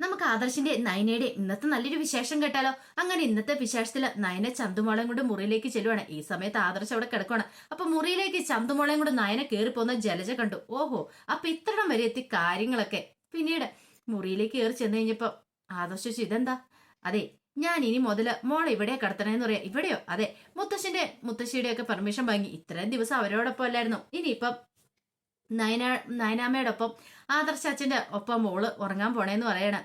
നമുക്ക് ആദർശിന്റെ നയനയുടെ ഇന്നത്തെ നല്ലൊരു വിശേഷം കേട്ടാലോ? അങ്ങനെ ഇന്നത്തെ വിശേഷത്തിൽ നയന ചന്തുമോളയും കൊണ്ട് മുറിയിലേക്ക് ചെല്ലുവാണ്. ഈ സമയത്ത് ആദർശം അവിടെ കിടക്കുവാണ്. അപ്പൊ മുറിയിലേക്ക് ചന്തുമോളയും കൊണ്ട് നയന കയറി പോകുന്ന ജലജ കണ്ടു. ഓഹോ അപ്പൊ ഇത്രയും വരെ എത്തി കാര്യങ്ങളൊക്കെ. പിന്നീട് മുറിയിലേക്ക് കയറി ചെന്ന് കഴിഞ്ഞപ്പോ ആദർശിച്ചു ഇതെന്താ? അതെ ഞാൻ ഇനി മുതൽ മോളെ ഇവിടെ കിടത്തണേന്ന് പറയാം. ഇവിടെയോ? അതെ മുത്തശ്ശന്റെ മുത്തശ്ശിയുടെ ഒക്കെ പെർമിഷൻ വാങ്ങി. ഇത്രയും ദിവസം അവരോടൊപ്പം അല്ലായിരുന്നു. ഇനിയിപ്പം നയന നയനാമ്മയോടൊപ്പം ആദർശ അച്ഛന്റെ ഒപ്പം മോൾ ഉറങ്ങാൻ പോണേന്ന് പറയണം.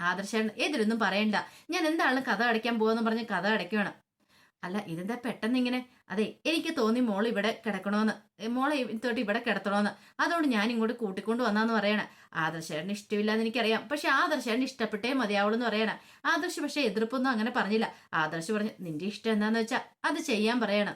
ആദർശൻ എതിരൊന്നും പറയണ്ട. ഞാൻ എന്താണ് കഥ അടയ്ക്കാൻ പോവെന്ന് പറഞ്ഞ് കഥ അടയ്ക്കുകയാണ് അല്ല ഇതെന്താ പെട്ടെന്ന് ഇങ്ങനെ അതെ എനിക്ക് തോന്നി മോൾ ഇവിടെ കിടക്കണോന്ന്. ഏ, മോളെ തൊട്ട് ഇവിടെ കിടത്തണോന്ന്. അതുകൊണ്ട് ഞാൻ ഇങ്ങോട്ട് കൂട്ടിക്കൊണ്ട് വന്നാന്ന് പറയണേ. ആദർശേട്ടന് ഇഷ്ടമില്ലാന്ന് എനിക്കറിയാം. പക്ഷെ ആദർശേട്ടന് ഇഷ്ടപ്പെട്ടേ മതിയാവുള്ളൂ എന്ന് പറയണേ. ആദർശ് പക്ഷെ എതിർപ്പൊന്നും അങ്ങനെ പറഞ്ഞില്ല. ആദർശ് പറഞ്ഞു നിന്റെ ഇഷ്ടം എന്താന്ന് വെച്ചാ അത് ചെയ്യാൻ പറയണം.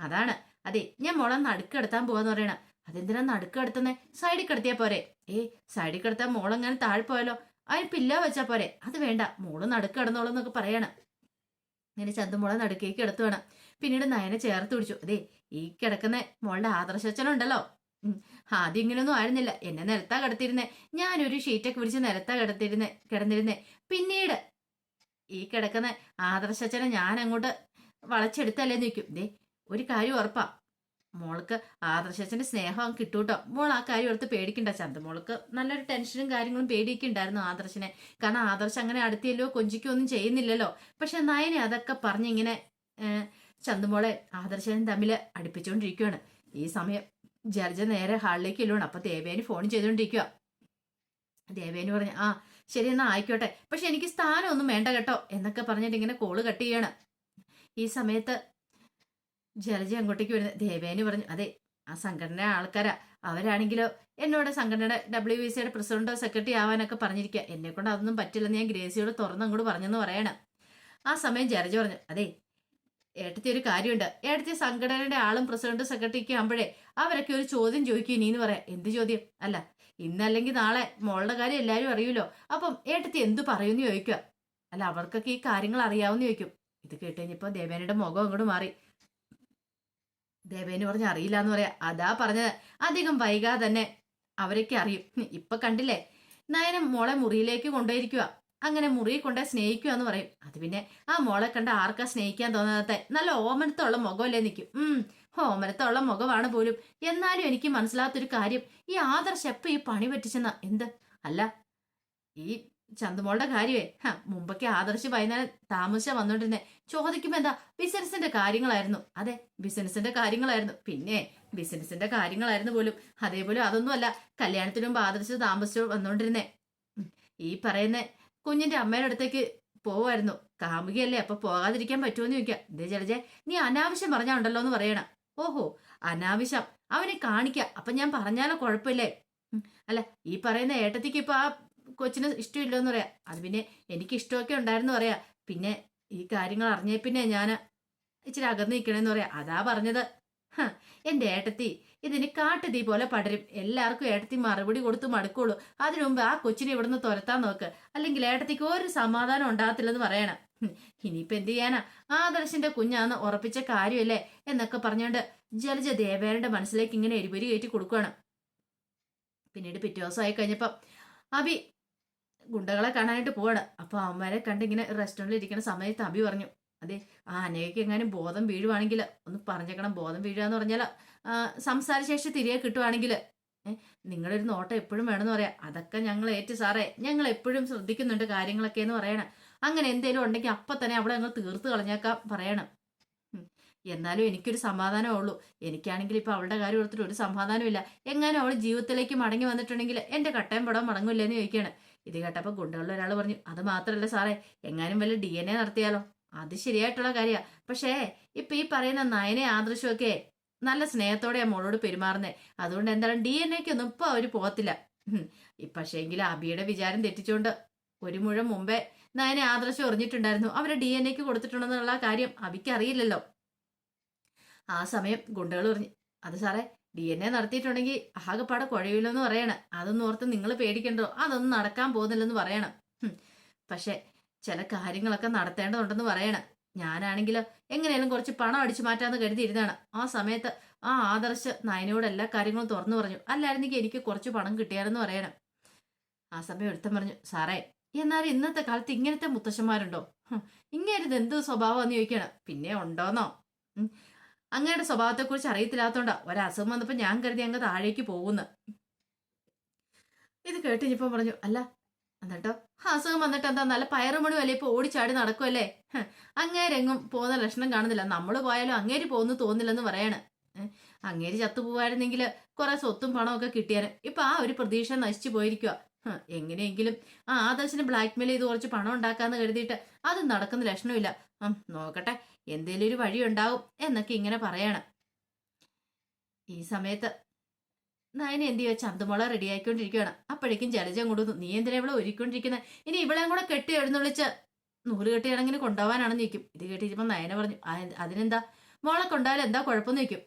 അതാണ്. അതെ ഞാൻ മോളെ നടുക്കെടുത്താൻ പോവാന്ന് പറയണേ. അതെന്തിനാ നടുക്കെടുത്തുന്നേ സൈഡിൽ കിടത്തിയാ പോരെ. ഏ സൈഡിൽ കിടത്താൻ മോളെങ്ങനെ താഴെ പോയാലോ അതിന് പില്ല വെച്ചാ പോരെ. അത് വേണ്ട. മോൾ നടുക്ക് കിടന്നോളൂ എന്നൊക്കെ പറയണം. ഇങ്ങനെ ചന്തമോളെ നടുക്കേക്ക് എടുത്തു വേണം പിന്നീട് നയനെ ചേർത്ത് പിടിച്ചു. അതെ ഈ കിടക്കുന്ന മോളുടെ ആദർശച്ചനുണ്ടല്ലോ ആദ്യം ഇങ്ങനെയൊന്നും ആയിരുന്നില്ല. എന്നെ നിലത്താ കിടത്തിരുന്നേ ഞാനൊരു ഷീറ്റൊക്കെ പിടിച്ച് നിലത്താ കിടത്തിരുന്നേ കിടന്നിരുന്നേ. പിന്നീട് ഈ കിടക്കുന്ന ആദർശച്ചനെ ഞാൻ അങ്ങോട്ട് വളച്ചെടുത്തല്ലേ നിൽക്കും ദേ ഒരു കാര്യം ഉറപ്പാ. മോൾക്ക് ആദർശച്ചന്റെ സ്നേഹം കിട്ടൂട്ടോ. മോൾ ആ കാര്യം എടുത്ത് പേടിക്കണ്ട ചന്തമോൾക്ക് നല്ലൊരു ടെൻഷനും കാര്യങ്ങളും പേടിയൊക്കെ ഉണ്ടായിരുന്നു ആദർശനെ. കാരണം ആദർശ് അങ്ങനെ അടുത്തില്ലോ കൊഞ്ചിക്കോ ഒന്നും ചെയ്യുന്നില്ലല്ലോ. പക്ഷെ നയനെ അതൊക്കെ പറഞ്ഞിങ്ങനെ ചന്തുമോളെ ആദർശനും തമ്മിൽ അടുപ്പിച്ചുകൊണ്ടിരിക്കുകയാണ് ഈ സമയം ജർജ നേരെ ഹാളിലേക്ക് ഇല്ലോണം അപ്പൊ ദേവേനി ഫോൺ ചെയ്തുകൊണ്ടിരിക്കുക ദേവേനി പറഞ്ഞു ആ ശരി എന്നാ ആയിക്കോട്ടെ. പക്ഷെ എനിക്ക് സ്ഥാനമൊന്നും വേണ്ട കേട്ടോ എന്നൊക്കെ പറഞ്ഞിട്ട് ഇങ്ങനെ കോൾ കട്ട് ചെയ്യാണ്. ഈ സമയത്ത് ജലജ അങ്ങോട്ടേക്ക് വരുന്നത് ദേവേന് പറഞ്ഞു അതെ ആ സംഘടന ആൾക്കാരാ. അവരാണെങ്കിലോ എന്നോട് സംഘടനയുടെ ഡബ്ല്യു ബി സിയുടെ പ്രസിഡന്റോ സെക്രട്ടറി ആവാനൊക്കെ പറഞ്ഞിരിക്കുക എന്നെ കൊണ്ട് അതൊന്നും പറ്റില്ലെന്ന് ഞാൻ ഗ്രേസിയോട് തുറന്ന് അങ്ങോട്ട് പറഞ്ഞെന്ന് പറയണം. ആ സമയം ജലജ പറഞ്ഞു അതെ ഏട്ടത്തി ഒരു കാര്യമുണ്ട്. ഏട്ടത്തി സംഘടനയുടെ ആളും പ്രസിഡന്റും സെക്രട്ടറിക്ക് ആകുമ്പോഴേ അവരൊക്കെ ഒരു ചോദ്യം ചോദിക്കും ഇനിയെന്ന് പറയാം എന്ത് ചോദ്യം? അല്ല ഇന്നല്ലെങ്കിൽ നാളെ മോളുടെ കാര്യം എല്ലാവരും അറിയൂലോ. അപ്പം ഏട്ടത്തി എന്ത് പറയുമെന്ന് ചോദിക്കുക അല്ല അവർക്കൊക്കെ ഈ കാര്യങ്ങൾ അറിയാവുന്ന ചോദിക്കും. ഇത് കേട്ട് കഴിഞ്ഞപ്പോൾ ദേവേനയുടെ മുഖം അങ്ങോട്ട് മാറി. ദേവേന് പറഞ്ഞ അറിയില്ല എന്ന് പറയാ. അതാ പറഞ്ഞത്. അധികം വൈകാതെ തന്നെ അവരൊക്കെ അറിയും. ഇപ്പൊ കണ്ടില്ലേ? നയനം മോളെ മുറിയിലേക്ക് കൊണ്ടുപോയിരിക്കുക അങ്ങനെ മുറിയിൽ കൊണ്ടുപോയി സ്നേഹിക്കുക എന്ന് പറയും. അത് പിന്നെ ആ മോളെ കണ്ട ആർക്കാ സ്നേഹിക്കാൻ തോന്നാത്ത? നല്ല ഓമനത്തുള്ള മുഖമല്ലേ നിൽക്കും ഉം ഓമനത്തുള്ള മുഖമാണ് പോലും. എന്നാലും എനിക്ക് മനസ്സിലാത്തൊരു കാര്യം ഈ ആദർശ് എപ്പോ ഈ പണി പറ്റിച്ചെന്ന? എന്ത്? അല്ല ഈ ചന്തുമോളുടെ കാര്യമേ. മുമ്പൊക്കെ ആദർശ് വൈകുന്നേരം താമസിച്ച വന്നോണ്ടിരുന്നെ. ചോദിക്കുമ്പോ എന്താ ബിസിനസിന്റെ കാര്യങ്ങളായിരുന്നു. അതെ ബിസിനസിന്റെ കാര്യങ്ങളായിരുന്നു. പിന്നെ ബിസിനസിന്റെ കാര്യങ്ങളായിരുന്നു പോലും. അതേപോലെ അതൊന്നും അല്ല കല്യാണത്തിന് മുമ്പ് ആദർശ് താമസിച്ചു വന്നോണ്ടിരുന്നേ. ഈ പറയുന്ന കുഞ്ഞിന്റെ അമ്മയുടെ അടുത്തേക്ക് പോവായിരുന്നു കാമുകിയല്ലേ അപ്പൊ പോകാതിരിക്കാൻ പറ്റുമെന്ന് ചോദിക്കാം. ഇതേ ജലജെ നീ അനാവശ്യം പറഞ്ഞാ ഉണ്ടല്ലോ എന്ന് പറയണ. ഓഹോ അനാവശ്യം. അവനെ കാണിക്ക. അപ്പൊ ഞാൻ പറഞ്ഞാലോ കുഴപ്പമില്ലേ? അല്ല ഈ പറയുന്ന ഏട്ടത്തിക്ക് ഇപ്പൊ ആ കൊച്ചിന് ഇഷ്ടമില്ലെന്ന് പറയാം. അത് പിന്നെ എനിക്ക് ഇഷ്ടമൊക്കെ ഉണ്ടായിരുന്നു പറയാ. പിന്നെ ഈ കാര്യങ്ങൾ അറിഞ്ഞേ പിന്നെ ഞാൻ ഇച്ചിരി അകന്ന് നിൽക്കണമെന്ന് പറയാം. അതാ പറഞ്ഞത്. എന്റെ ഏട്ടത്തി ഇതിന് കാട്ടുതീ പോലെ പടരും. എല്ലാവർക്കും ഏട്ടത്തി മറുപടി കൊടുത്ത് മടുക്കുള്ളൂ. അതിനു മുമ്പ് ആ കൊച്ചിനെ ഇവിടുന്ന് തുരത്താൻ നോക്ക്. അല്ലെങ്കിൽ ഏട്ടത്തിക്ക് ഒരു സമാധാനം ഉണ്ടാകത്തില്ലെന്ന് പറയണം. ഇനിയിപ്പൊ എന്ത് ചെയ്യാനാ? ആദർശിന്റെ കുഞ്ഞാന്ന് ഉറപ്പിച്ച കാര്യമല്ലേ? എന്നൊക്കെ പറഞ്ഞുകൊണ്ട് ജലജ ദേവേരന്റെ മനസ്സിലേക്ക് ഇങ്ങനെ എരിപൊരി കയറ്റി കൊടുക്കുകയാണ് പിന്നീട് പിറ്റേ ദിവസമായി കഴിഞ്ഞപ്പം അബി ഗുണ്ടകളെ കാണാനായിട്ട് പോവാണ്. അപ്പൊ അവന്മാരെ കണ്ട് ഇങ്ങനെ റെസ്റ്റോറന്റിൽ ഇരിക്കുന്ന സമയത്ത് അബി പറഞ്ഞു അതെ ആ അനേക്ക് എങ്ങാനും ബോധം വീഴുവാണെങ്കിൽ ഒന്ന് പറഞ്ഞേക്കണം. ബോധം വീഴുക എന്ന് പറഞ്ഞാൽ സംസാരശേഷി തിരികെ കിട്ടുവാണെങ്കിൽ ഒരു നോട്ടം എപ്പോഴും വേണമെന്ന് പറയാം. അതൊക്കെ ഞങ്ങൾ ഏറ്റ് സാറേ ഞങ്ങൾ എപ്പോഴും ശ്രദ്ധിക്കുന്നുണ്ട് കാര്യങ്ങളൊക്കെ എന്ന് പറയണം. അങ്ങനെ എന്തെങ്കിലും ഉണ്ടെങ്കിൽ അപ്പം തന്നെ അവിടെ ഞങ്ങൾ തീർത്ത് കളഞ്ഞേക്കാം പറയണം. എന്നാലും എനിക്കൊരു സമാധാനമേ ഉള്ളൂ. എനിക്കാണെങ്കിൽ ഇപ്പൊ അവളുടെ കാര്യം ഓർത്തിട്ട് ഒരു സമാധാനമില്ല എങ്ങാനും അവൾ ജീവിതത്തിലേക്ക് മടങ്ങി വന്നിട്ടുണ്ടെങ്കിൽ എന്റെ കട്ടയം പടം മടങ്ങില്ലെന്ന് ചോദിക്കുകയാണ്. ഇത് കേട്ടപ്പോൾ ഗുണ്ടകളിൽ ഒരാൾ പറഞ്ഞു അത് മാത്രമല്ല സാറേ എങ്ങാനും വല്ല ഡി എൻ എ നടത്തിയാലോ? അത് ശരിയായിട്ടുള്ള കാര്യമാണ് പക്ഷേ ഇപ്പൊ ഈ പറയുന്ന നയനെ ആദർശമൊക്കെ നല്ല സ്നേഹത്തോടെ മോളോട് പെരുമാറുന്നേ. അതുകൊണ്ട് എന്താണ് ഡി എൻ എക്കൊന്നും ഇപ്പൊ അവർ പോകത്തില്ല. പക്ഷേ എങ്കിലും അബിയുടെ വിചാരം തെറ്റിച്ചുകൊണ്ട് ഒരു മുഴം മുമ്പേ നയനെ ആദർശം എറിഞ്ഞിട്ടുണ്ടായിരുന്നു. അവരെ ഡി എൻ എക്ക് കൊടുത്തിട്ടുണ്ടെന്നുള്ള കാര്യം അബിക്ക് അറിയില്ലല്ലോ. ആ സമയം ഗുണ്ടകൾ പറഞ്ഞു അത് സാറേ ഡി എൻ എ നടത്തിയിട്ടുണ്ടെങ്കിൽ ആകെപ്പാടെ കുഴയില്ലെന്ന് പറയണം. അതൊന്നും ഓർത്ത് നിങ്ങൾ പേടിക്കണ്ടോ? അതൊന്നും നടക്കാൻ പോകുന്നില്ലെന്ന് പറയണം. പക്ഷേ ചില കാര്യങ്ങളൊക്കെ നടത്തേണ്ടതുണ്ടെന്ന് പറയണം. ഞാനാണെങ്കിലോ എങ്ങനെയാലും കുറച്ച് പണം അടിച്ചു മാറ്റാന്ന് കരുതിയിരുന്നാണ് ആ സമയത്ത് ആ ആദർശ് നയനോട് എല്ലാ കാര്യങ്ങളും തുറന്നു പറഞ്ഞു. അല്ലായിരുന്നെങ്കിൽ എനിക്ക് കുറച്ച് പണം കിട്ടിയാലെന്ന് പറയണം. ആ സമയം ഒരുത്തൻ പറഞ്ഞു സാറേ എന്നാൽ ഇന്നത്തെ കാലത്ത് ഇങ്ങനത്തെ മുത്തശ്ശന്മാരുണ്ടോ? ഇങ്ങനെ എന്ത് എന്ത് സ്വഭാവമാണെന്ന് ചോദിക്കണം പിന്നെ ഉണ്ടോന്നോ. അങ്ങയുടെ സ്വഭാവത്തെക്കുറിച്ച് അറിയത്തില്ലാത്തോണ്ടാ ഒരസുഖം വന്നപ്പോൾ ഞാൻ കരുതി അങ്ങ് താഴേക്ക് പോകുന്നു. ഇത് കേട്ട് ഇനിയിപ്പം പറഞ്ഞു അല്ല എന്നിട്ടോ? അസുഖം വന്നിട്ട് എന്താ നല്ല പയറുമണി അല്ലേ ഇപ്പോൾ ഓടിച്ചാടി നടക്കുമല്ലേ അങ്ങേരെങ്ങും പോകുന്ന ലക്ഷണം കാണുന്നില്ല. നമ്മൾ പോയാലും അങ്ങേര് പോകുന്നു തോന്നില്ലെന്ന് പറയാണ്. അങ്ങേര് ചത്തുപോവായിരുന്നെങ്കിൽ കുറെ സ്വത്തും പണവും ഒക്കെ കിട്ടിയാൽ ഇപ്പം ആ ഒരു പ്രതീക്ഷ നശിച്ചു പോയിരിക്കുക എങ്ങനെയെങ്കിലും ആ ആദർശിന് ബ്ലാക്ക്മെയിൽ ചെയ്ത് കുറച്ച് പണം ഉണ്ടാക്കാന്ന് കരുതിയിട്ട് അത് നടക്കുന്ന ലക്ഷണമില്ല. നോക്കട്ടെ. എന്തേലും ഒരു വഴി ഉണ്ടാവും എന്നൊക്കെ ഇങ്ങനെ പറയണം. ഈ സമയത്ത് നയന എന്ത് ചെയ്യുക ചന്തമുള റെഡി ആയിക്കൊണ്ടിരിക്കുകയാണ് അപ്പോഴേക്കും ജലജം കൊണ്ടുവന്നു നീ എന്തിനാ ഇവിടെ ഒരുക്കൊണ്ടിരിക്കുന്നത് ഇനി ഇവളെയും കൂടെ കെട്ടി എഴുന്നള്ളിച്ച് നൂറ് കെട്ടിയാണെങ്കിൽ കൊണ്ടുപോകാനാണെന്ന് നിൽക്കും ഇത് കേട്ടിരിക്കുമ്പോൾ നയന പറഞ്ഞു അതിനെന്താ? മോളെ കൊണ്ടാലും എന്താ കുഴപ്പമെന്ന് നിൽക്കും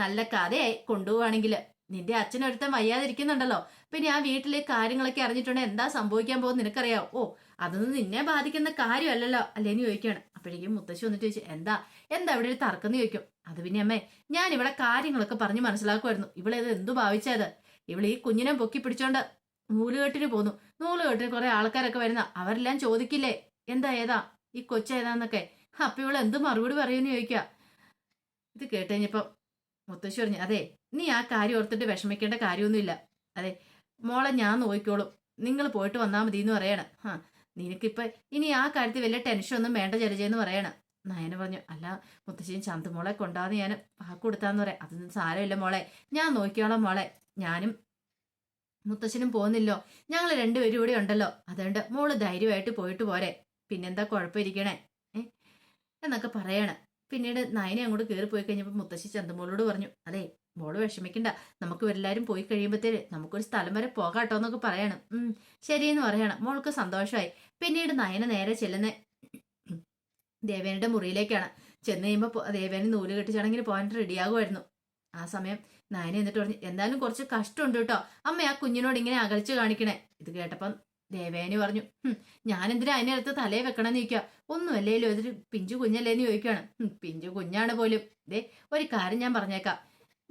നല്ല കഥയായി കൊണ്ടുപോവാണെങ്കിൽ നിന്റെ അച്ഛനൊരുത്തൻ വയ്യാതിരിക്കുന്നുണ്ടല്ലോ. പിന്നെ ആ വീട്ടിലെ കാര്യങ്ങളൊക്കെ അറിഞ്ഞിട്ടുണ്ടെങ്കിൽ എന്താ സംഭവിക്കാൻ പോകുന്നത് നിനക്കറിയാവോ? ഓ അതൊന്നും നിന്നെ ബാധിക്കുന്ന കാര്യമല്ലല്ലോ അല്ലേന്ന് ചോദിക്കുകയാണ് അപ്പോഴേക്കും മുത്തശ്ശി വന്നിട്ട് ചോദിച്ചു എന്താ? എന്താ ഇവിടെ ഒരു തർക്കം? ചോദിക്കും. അത് പിന്നെ അമ്മേ ഞാൻ ഇവിടെ കാര്യങ്ങളൊക്കെ പറഞ്ഞ് മനസ്സിലാക്കുമായിരുന്നു ഇവിടെ ഇത് എന്തു ഭാവിച്ചത്? ഇവിടെ ഈ കുഞ്ഞിനെ പൊക്കി പിടിച്ചോണ്ട് നൂലുകെട്ടിന് പോന്നു. നൂലുകെട്ടിന് കുറെ ആൾക്കാരൊക്കെ വരുന്ന. അവരെല്ലാം ചോദിക്കില്ലേ? എന്താ ഏതാ? ഈ കൊച്ചേതാന്നൊക്കെ അപ്പൊ ഇവൾ എന്ത് മറുപടി പറയുമെന്ന് ചോദിക്കുക. ഇത് കേട്ടുകഴിഞ്ഞപ്പം മുത്തശ്ശി പറഞ്ഞു അതെ നീ ആ കാര്യം ഓർത്തിട്ട് വിഷമിക്കേണ്ട കാര്യമൊന്നുമില്ല. അതെ മോളെ ഞാൻ നോക്കിക്കോളും. നിങ്ങൾ പോയിട്ട് വന്നാൽ മതി എന്ന് പറയണം. ആ നിനക്കിപ്പോ ഇനി ആ കാര്യത്തിൽ വലിയ ടെൻഷൻ ഒന്നും വേണ്ട ജലജയെന്ന് പറയണം. നയന പറഞ്ഞു അല്ല മുത്തശ്ശിയും ചന്തുമോളെ കൊണ്ടാന്ന് ഞാൻ വാക്ക് പറയാം. അതൊന്നും സാരമില്ല മോളെ. ഞാൻ നോക്കിയോളാം മോളെ. ഞാനും മുത്തശ്ശനും പോകുന്നില്ലോ ഞങ്ങൾ രണ്ടുപേരും ഇവിടെ ഉണ്ടല്ലോ. അതുകൊണ്ട് മോൾ ധൈര്യമായിട്ട് പോയിട്ട് പോരെ. പിന്നെന്താ കുഴപ്പമിരിക്കണേ? ഏഹ് എന്നൊക്കെ പറയണം. പിന്നീട് നയനെ അങ്ങോട്ട് കയറി പോയി കഴിഞ്ഞപ്പോൾ മുത്തശ്ശി ചന്തമോളോട് പറഞ്ഞു അതെ മോൾ വിഷമിക്കണ്ട. നമുക്ക് എല്ലാവരും പോയി കഴിയുമ്പോഴത്തേര് നമുക്കൊരു സ്ഥലം വരെ പോകാട്ടോ എന്നൊക്കെ പറയണം. ഉം ശരിയെന്ന് പറയണം. മോൾക്ക് സന്തോഷമായി പിന്നീട് നയന നേരെ ചെല്ലുന്ന ദേവേനയുടെ മുറിയിലേക്കാണ്. ചെന്ന് കഴിയുമ്പോൾ ദേവേനെ നൂൽ കെട്ടിച്ചാണെങ്കിൽ പോകാൻ റെഡിയാകുമായിരുന്നു. ആ സമയം നയന എന്നിട്ട് പറഞ്ഞു എന്തായാലും കുറച്ച് കഷ്ടമുണ്ട് കേട്ടോ. അമ്മ ആ കുഞ്ഞിനോട് ഇങ്ങനെ അകൽച്ച് കാണിക്കണേ. ഇത് കേട്ടപ്പം ദേവേനി പറഞ്ഞു ഞാനെന്തിനാ അതിന്റെ അടുത്ത് തലയെ വെക്കണമെന്ന് ചോദിക്കുക ഒന്നുമല്ലേലും ഇതൊരു പിഞ്ചു കുഞ്ഞല്ലേന്ന് ചോദിക്കുകയാണ് "ഹും, പിഞ്ചു കുഞ്ഞാണ് പോലും. ദേ ഒരു കാര്യം ഞാൻ പറഞ്ഞേക്കാം.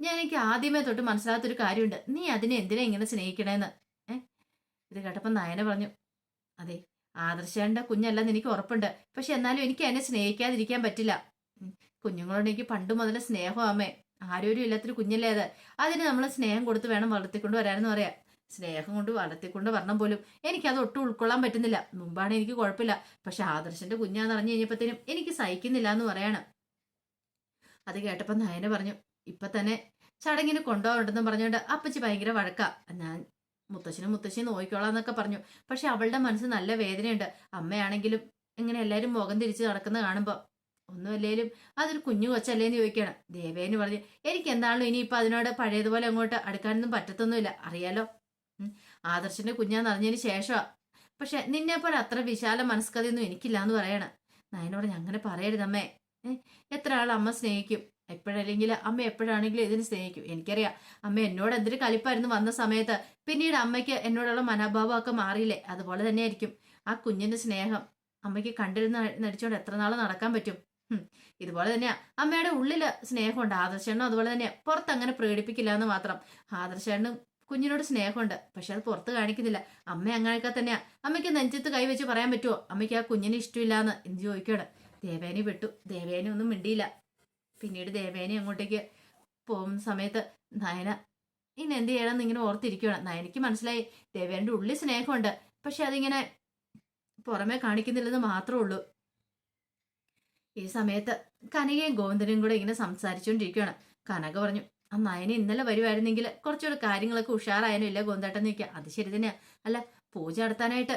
ഞാൻ എനിക്ക് ആദ്യമേ തൊട്ട് മനസ്സിലാത്തൊരു കാര്യമുണ്ട്. നീ അതിനെ എന്തിനാ ഇങ്ങനെ സ്നേഹിക്കണേന്ന്? ഏ? ഇത് കേട്ടപ്പോൾ നയന പറഞ്ഞു അതെ ആദർശേണ്ട കുഞ്ഞല്ലെന്ന് എനിക്ക് ഉറപ്പുണ്ട്. പക്ഷെ എന്നാലും എനിക്ക് എന്നെ സ്നേഹിക്കാതിരിക്കാൻ പറ്റില്ല. കുഞ്ഞുങ്ങളോട് എനിക്ക് പണ്ട് മുതൽ സ്നേഹം അമ്മേ. ആരോരും ഇല്ലാത്തൊരു കുഞ്ഞല്ലേ അത്. അതിന് നമ്മൾ സ്നേഹം കൊടുത്ത് വേണം വളർത്തിക്കൊണ്ട് വരാനെന്ന് പറയാം. സ്നേഹം കൊണ്ട് വളർത്തിക്കൊണ്ട് വരണം പോലും. എനിക്കത് ഒട്ടും ഉൾക്കൊള്ളാൻ പറ്റുന്നില്ല. മുമ്പാണ് എനിക്ക് കുഴപ്പമില്ല. പക്ഷെ ആദർശന്റെ കുഞ്ഞാന്ന് അറിഞ്ഞു കഴിഞ്ഞപ്പോഴത്തേനും എനിക്ക് സഹിക്കുന്നില്ല എന്ന് പറയാണ്. അത് കേട്ടപ്പോൾ നയന പറഞ്ഞു ഇപ്പൊ തന്നെ ചടങ്ങിന് കൊണ്ടുപോകണ്ടെന്ന് പറഞ്ഞുകൊണ്ട് അപ്പച്ചി ഭയങ്കര വഴക്കാ. ഞാൻ മുത്തശ്ശനും മുത്തശ്ശിയും നോക്കിക്കോളാന്നൊക്കെ പറഞ്ഞു. പക്ഷെ അവളുടെ മനസ്സ് നല്ല വേദനയുണ്ട്. അമ്മയാണെങ്കിലും ഇങ്ങനെ എല്ലാവരും മുഖം തിരിച്ച് നടക്കുന്ന കാണുമ്പോൾ ഒന്നുമല്ലേലും അതൊരു കുഞ്ഞു കൊച്ചല്ലേന്ന് ചോദിക്കണം ദേവേന് പറഞ്ഞു എനിക്ക് എന്താണല്ലോ ഇനിയിപ്പോൾ അതിനോട് പഴയതുപോലെ അങ്ങോട്ട് അടുക്കാനൊന്നും പറ്റത്തൊന്നുമില്ല. അറിയാലോ. ആദർശന്റെ കുഞ്ഞാന്ന് അറിഞ്ഞതിന് ശേഷമാ പക്ഷെ നിന്നെ പോലെ അത്ര വിശാല മനസ്കഥയൊന്നും എനിക്കില്ല എന്ന് പറയണം നയനോട് അങ്ങനെ പറയരുതമ്മേ. എത്ര ആൾ അമ്മ സ്നേഹിക്കും. എപ്പോഴല്ലെങ്കിൽ അമ്മ എപ്പോഴാണെങ്കിലും ഇതിന് സ്നേഹിക്കും. എനിക്കറിയാം. അമ്മ എന്നോട് എന്തൊരു കലിപ്പായിരുന്നു വന്ന സമയത്ത്. പിന്നീട് അമ്മയ്ക്ക് എന്നോടുള്ള മനോഭാവമൊക്കെ മാറിയില്ലേ? അതുപോലെ തന്നെ ആയിരിക്കും ആ കുഞ്ഞിന്റെ സ്നേഹം അമ്മയ്ക്ക് കണ്ടിരുന്ന് നടിച്ചോണ്ട് എത്ര നാൾ നടക്കാൻ പറ്റും? ഇതുപോലെ തന്നെയാ. അമ്മയുടെ ഉള്ളിൽ സ്നേഹമുണ്ട്. ആദർശണ്ണും അതുപോലെ തന്നെയാ. പുറത്ത് അങ്ങനെ പ്രകടിപ്പിക്കില്ല എന്ന് മാത്രം. ആദർശണ്ണും കുഞ്ഞിനോട് സ്നേഹമുണ്ട്. പക്ഷെ അത് പുറത്ത് കാണിക്കുന്നില്ല. അമ്മ അങ്ങനെയൊക്കെ തന്നെയാ. അമ്മയ്ക്ക് നെഞ്ചത്ത് കൈവച്ച് പറയാൻ പറ്റുമോ അമ്മയ്ക്ക് ആ കുഞ്ഞിനെ ഇഷ്ടമില്ല എന്ന് എന്ത് ചോദിക്കണം ദേവേനി വിട്ടു. ദേവേനി ഒന്നും മിണ്ടിയില്ല. പിന്നീട് ദേവേനെ അങ്ങോട്ടേക്ക് പോകുന്ന സമയത്ത് നയന ഇനി എന്ത് ചെയ്യണമെന്ന് ഇങ്ങനെ ഓർത്തിരിക്കുകയാണ് നയനയ്ക്ക് മനസ്സിലായി ദേവേന്റെ ഉള്ളിൽ സ്നേഹമുണ്ട് പക്ഷെ അതിങ്ങനെ പുറമെ കാണിക്കുന്നില്ലെന്ന് മാത്രമേ ഉള്ളൂ. ഈ സമയത്ത് കനകയും ഗോവിന്ദനും കൂടെ ഇങ്ങനെ സംസാരിച്ചുകൊണ്ടിരിക്കുകയാണ്. കനക പറഞ്ഞു ആ നയന ഇന്നലെ വരുമായിരുന്നെങ്കിൽ കുറച്ചുകൂടെ കാര്യങ്ങളൊക്കെ ഉഷാറായാലും ഇല്ല ഗോന്തേട്ടെന്ന് ചോദിക്കുക. അത് ശരി തന്നെയാ. അല്ല പൂജ നടത്താനായിട്ട്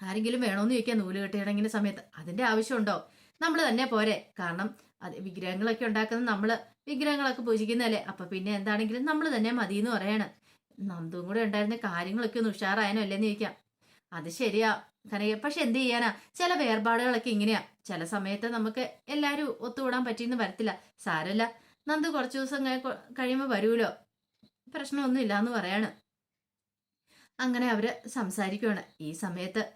ആരെങ്കിലും വേണോന്ന് ചോദിക്കാം നൂൽ കെട്ടിയിടങ്ങിയ സമയത്ത് അതിന്റെ ആവശ്യമുണ്ടോ? നമ്മൾ തന്നെ പോരെ. കാരണം അത് വിഗ്രഹങ്ങളൊക്കെ ഉണ്ടാക്കുന്നത് നമ്മൾ വിഗ്രഹങ്ങളൊക്കെ പൂജിക്കുന്നതല്ലേ? അപ്പൊ പിന്നെ എന്താണെങ്കിലും നമ്മൾ തന്നെ മതി എന്ന് പറയണം. നന്ദും കൂടെ ഉണ്ടായിരുന്ന കാര്യങ്ങളൊക്കെ ഒന്ന് ഉഷാറായനോ അല്ലേന്ന് ചോദിക്കാം. അത് ശരിയാ കനക. പക്ഷെ എന്ത് ചെയ്യാനാ? ചില വേർപാടുകളൊക്കെ ഇങ്ങനെയാ. ചില സമയത്ത് നമുക്ക് എല്ലാവരും ഒത്തുകൂടാൻ പറ്റിയെന്ന് വരത്തില്ല. സാരല്ല നന്ദു കുറച്ചു ദിവസം കഴി- കഴിയുമ്പോൾ വരുമല്ലോ. പ്രശ്നമൊന്നും ഇല്ലാന്ന് പറയാണ്. അങ്ങനെ അവർ സംസാരിക്കുകയാണ് ഈ സമയത്ത്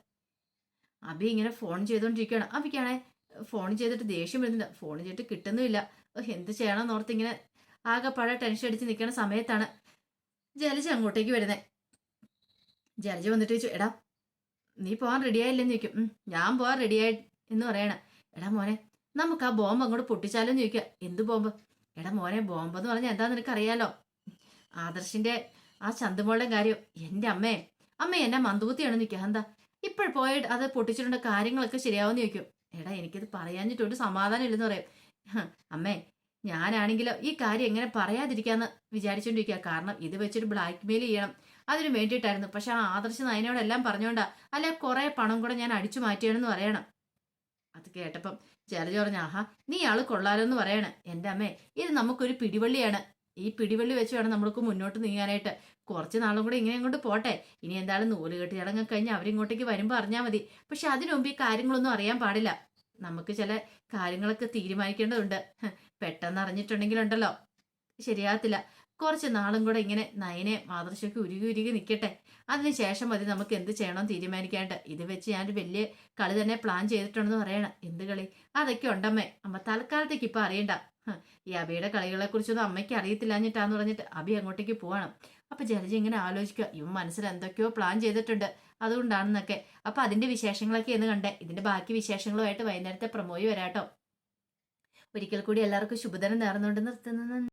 അബി ഇങ്ങനെ ഫോൺ ചെയ്തോണ്ടിരിക്കുകയാണ് അബിക്കാണെ ഫോൺ ചെയ്തിട്ട് ദേഷ്യം വരുന്നില്ല ഫോൺ ചെയ്തിട്ട് കിട്ടുന്നുമില്ല. എന്ത് ചെയ്യണമെന്ന് ഓർത്ത് ഇങ്ങനെ ആകെ പഴ ടെൻഷൻ അടിച്ച് നിൽക്കുന്ന സമയത്താണ് ജലജ അങ്ങോട്ടേക്ക് വരുന്നത് ജലജ വന്നിട്ട് ചോദിച്ചു എടാ നീ പോകാൻ റെഡിയായില്ലെന്ന് ചോദിക്കും. ഞാൻ പോകാൻ റെഡിയായി എന്ന് പറയണ. എടാ മോനെ നമുക്ക് ആ ബോംബ് അങ്ങോട്ട് പൊട്ടിച്ചാലോ എന്ന് ചോദിക്കുക. എന്ത് ബോംബ്? എടാ മോനെ ബോംബ് എന്ന് പറഞ്ഞാൽ എന്താ നിനക്ക് അറിയാലോ ആദർശിന്റെ ആ ചന്തുമോളുടെ കാര്യം. എന്റെ അമ്മേ അമ്മ എന്നെ മന്ദൂത്തിയാണെന്ന് ചോദിക്കുക. എന്താ ഇപ്പോൾ പോയിട്ട് അത് പൊട്ടിച്ചിട്ടുണ്ട് കാര്യങ്ങളൊക്കെ ശരിയാവുമെന്ന് ചോദിക്കും. എടാ എനിക്കത് പറയാഞ്ഞിട്ട് ഒരു സമാധാനം ഇല്ലെന്ന് പറയും. "ഹ്, അമ്മേ ഞാനാണെങ്കിലോ ഈ കാര്യം എങ്ങനെ പറയാതിരിക്കാന്ന് വിചാരിച്ചോണ്ടിരിക്കുക കാരണം ഇത് വെച്ചൊരു ബ്ലാക്ക് മെയിൽ ചെയ്യണം. അതിന് വേണ്ടിയിട്ടായിരുന്നു. പക്ഷെ ആ ആദർശ നയനോടെല്ലാം പറഞ്ഞോണ്ടാ അല്ലെ കുറെ പണം കൂടെ ഞാൻ അടിച്ചു മാറ്റിയാണെന്ന് പറയണം. അത് കേട്ടപ്പം ജലജ പറഞ്ഞ ആഹാ നീ ആൾ കൊള്ളാലോ എന്ന് പറയണേ. എന്റെ അമ്മേ ഇത് നമുക്കൊരു പിടിവള്ളിയാണ്. ഈ പിടിവള്ളി വെച്ച് വേണം നമ്മൾക്ക് മുന്നോട്ട് നീങ്ങാനായിട്ട്. കുറച്ച് നാളും കൂടെ ഇങ്ങനെ അങ്ങോട്ട് പോട്ടെ. ഇനി എന്തായാലും നൂലുകെട്ടി ചടങ്ങ് കഴിഞ്ഞ് അവരിങ്ങോട്ടേക്ക് വരുമ്പോൾ അറിഞ്ഞാൽ മതി. പക്ഷെ അതിനുമുമ്പ് ഈ കാര്യങ്ങളൊന്നും അറിയാൻ പാടില്ല. നമുക്ക് ചില കാര്യങ്ങളൊക്കെ തീരുമാനിക്കേണ്ടതുണ്ട്. പെട്ടെന്ന് അറിഞ്ഞിട്ടുണ്ടെങ്കിലുണ്ടല്ലോ. ശരിയാകത്തില്ല. കുറച്ച് നാളും കൂടെ ഇങ്ങനെ നയനെ മാതൃശയ്ക്ക് ഉരുകി ഉരുകി നിൽക്കട്ടെ അതിനുശേഷം മതി നമുക്ക് എന്ത് ചെയ്യണം തീരുമാനിക്കാണ്ട് ഇത് വെച്ച് ഞാൻ വലിയ കളി തന്നെ പ്ലാൻ ചെയ്തിട്ടുണ്ടെന്ന് പറയണം. എന്ത് കളി? അതൊക്കെ ഉണ്ടമ്മേ. അമ്മ തൽക്കാലത്തേക്ക് ഇപ്പം അറിയണ്ട. ഈ അബിയുടെ കളികളെ കുറിച്ചൊന്നും അമ്മയ്ക്ക് അറിയത്തില്ലാഞ്ഞിട്ടാന്ന് പറഞ്ഞിട്ട് അബി അങ്ങോട്ടേക്ക് പോവാണ്. അപ്പൊ ജലജി ഇങ്ങനെ ആലോചിക്കുക. ഇവൻ മനസ്സിൽ എന്തൊക്കെയോ പ്ലാൻ ചെയ്തിട്ടുണ്ട്. അതുകൊണ്ടാണെന്നൊക്കെ. അപ്പൊ അതിന്റെ വിശേഷങ്ങളൊക്കെ എന്ന് കണ്ടേ. ഇതിന്റെ ബാക്കി വിശേഷങ്ങളുമായിട്ട് വൈകുന്നേരത്തെ പ്രമോയി വരാട്ടോ. ഒരിക്കൽ കൂടി എല്ലാവർക്കും ശുഭദിനം നേർന്നുകൊണ്ട് നിർത്തുന്നു.